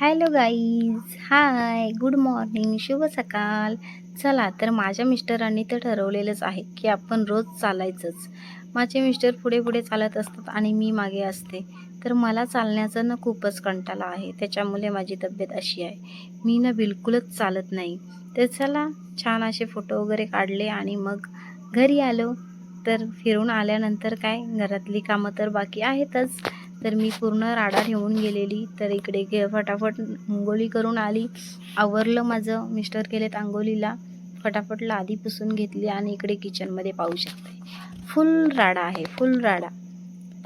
Hello guys hi good morning शुभ सकाळ. चला तर माझ्या मिस्टरांनी तर ठरवलेलंच आहे की आपण रोज चालायचंच. माझे मिस्टर पुढे पुढे चालत असतात आणि मी मागे असते. तर मला चालण्याचा ना खूपच कंटाळा आहे. त्याच्यामुळे माझी तब्येत अशी आहे. मी ना बिलकुलच चालत नाही. तर चला छान असे फोटो वगैरे काढले आणि मग घरी आलो. तर फिरून आल्यानंतर काय? घरातली कामं तर बाकी आहेतच. तर मी पूर्ण राडा ठेवून गेलेली. तर इकडे गे फटाफट अंघोळी करून आली. आवरलं माझं. मिस्टर केलेत अंघोलीला फटाफट लादी पुसून घेतली आणि इकडे किचनमध्ये पाहू शकते फुल राडा आहे. फुल राडा.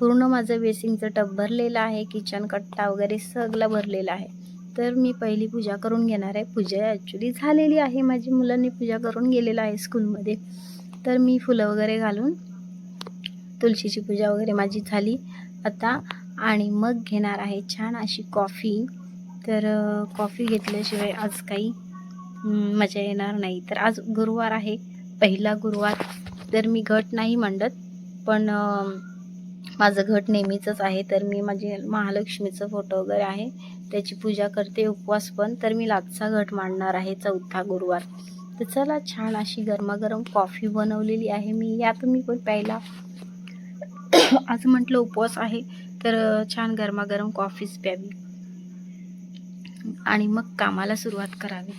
पूर्ण माझं बेसिंगचं टब भरलेलं आहे. किचन कट्टा वगैरे सगळं भरलेलं आहे. तर मी पहिली पूजा करून घेणार आहे. पूजा ॲक्च्युली झालेली आहे. माझी मुलांनी पूजा करून गेलेलं आहे स्कूलमध्ये. तर मी फुलं वगैरे घालून तुळशीची पूजा वगैरे माझी झाली. आता आणि मग घेणार आहे छान अशी कॉफी. तर कॉफी घेतल्याशिवाय आज काही मजा येणार नाही. तर आज गुरुवार आहे पहिला गुरुवार. तर मी घट नाही मांडत पण माझं घट नेहमीचंच आहे. तर मी माझे महालक्ष्मीचं फोटो वगैरे आहे. त्याची पूजा करते उपवास पण. तर मी लागचा घट मांडणार आहे चौथा गुरुवार. तर चला छान अशी गरमागरम कॉफी बनवलेली आहे मी. या तुम्ही पण प्यायला आज म्हटलं उपवास आहे. तर छान गरमागरम कॉफीच प्यावी. आणि मग कामाला सुरुवात करावी.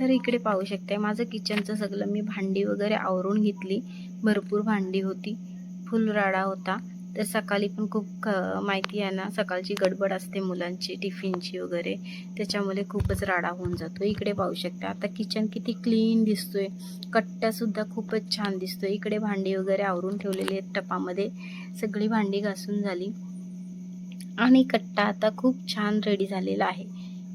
तर इकडे पाहू शकते माझं किचनचं सगळं मी भांडी वगैरे आवरून घेतली. भरपूर भांडी होती. फुल राडा होता. तर सकाळी पण खूप क माहिती आहे ना सकाळची गडबड असते मुलांची टिफिनची वगैरे. त्याच्यामुळे खूपच राडा होऊन जातो. इकडे पाहू शकते आता किचन किती क्लीन दिसतोय. कट्ट्यासुद्धा खूपच छान दिसतोय. इकडे भांडी वगैरे आवरून ठेवलेली आहेत टपामध्ये. सगळी भांडी घासून झाली. आणि कट्टा आता खूप छान रेडी झालेला आहे.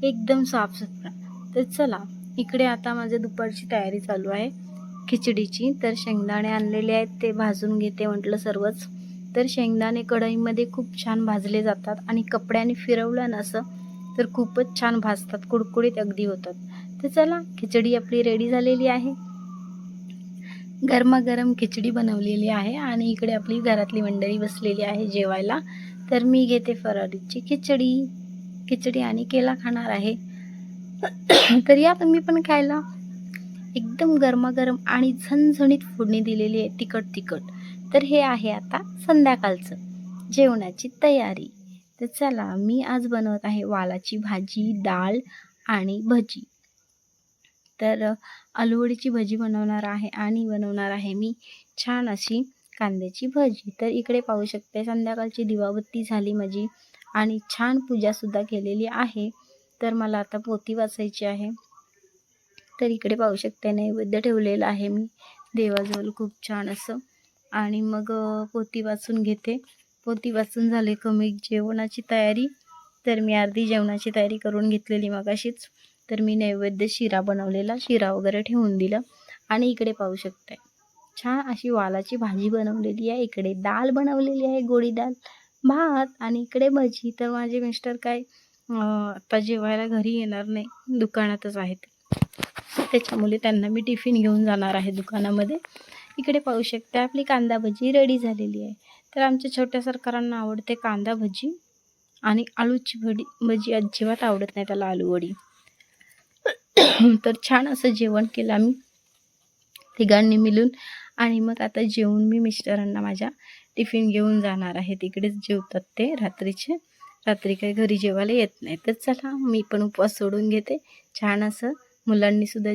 एकदम साफसुथरा. तर चला इकडे आता माझ्या दुपारची तयारी चालू आहे. खिचडीची. तर शेंगदाणे आणलेले आहेत ते भाजून घेते म्हटलं सर्वच. तर शेंगदाणे कढईमध्ये खूप छान भाजले जातात आणि कपड्याने फिरवलं ना असं तर खूपच छान भाजतात कुडकुडीत अगदी होतात. तर चला खिचडी आपली रेडी झालेली आहे. गरमागरम खिचडी बनवलेली आहे आणि इकडे आपली घरातली मंडळी बसलेली आहे जेवायला. तर मी घेते फरारीची खिचडी. खिचडी आणि केला खाणार आहे. तर या तुम्ही पण खायला एकदम गरमागरम आणि झणझणीत फोडणी दिलेली आहे तिखट तिखट. तर हे आहे आता संध्याकाळचं जेवणाची तयारी. तर चला मी आज बनवत आहे वालाची भाजी डाळ आणि भजी. तर आलूवडीची भजी बनवणार आहे आणि बनवणार आहे मी छान अशी कांद्याची भजी. तर इकडे पाहू शकते संध्याकाळची दिवाबत्ती झाली माझी आणि छान पूजासुद्धा केलेली आहे. तर मला आता पोती वाचायची आहे. तर इकडे पाहू शकते नैवेद्य ठेवलेलं आहे मी. देवाजवळ खूप छान असं. आणि मग पोती वाचून घेते. पोती वाचून झाले कमी जेवणाची तयारी. तर मी अर्धी जेवणाची तयारी करून घेतलेली मगाशीच. तर मी नैवेद्य शिरा बनवलेला शिरा वगैरे ठेवून दिलं. आणि इकडे पाहू शकते छान अशी वालाची भाजी बनवलेली आहे. इकडे दाल बनवलेली आहे गोडी दाल भात आणि इकडे भजी. तर माझे मिस्टर काय आता जेवायला घरी येणार नाही दुकानातच आहेत. त्याच्यामुळे त्यांना मी टिफिन घेऊन जाणार आहे दुकानामध्ये. इकडे पाहू शकते आपली कांदा भजी रेडी झालेली आहे. तर आमच्या छोट्या सरकारांना आवडते कांदा भजी आणि आलूची भडी. भजी अजिबात आवडत नाही त्याला आलूवडी तर छान असं जेवण केलं आम्ही. तिघांनी मिळून आणि मग आता जेवून मी मिस्टरांना माझ्या टिफिन घेऊन जाणार आहे. तिकडेच जेवतात ते रात्रीचे. रात्री काही घरी जेवायला येत नाही. तर चला मी पण उपवास सोडून घेते. छान असं मुलांनीसुद्धा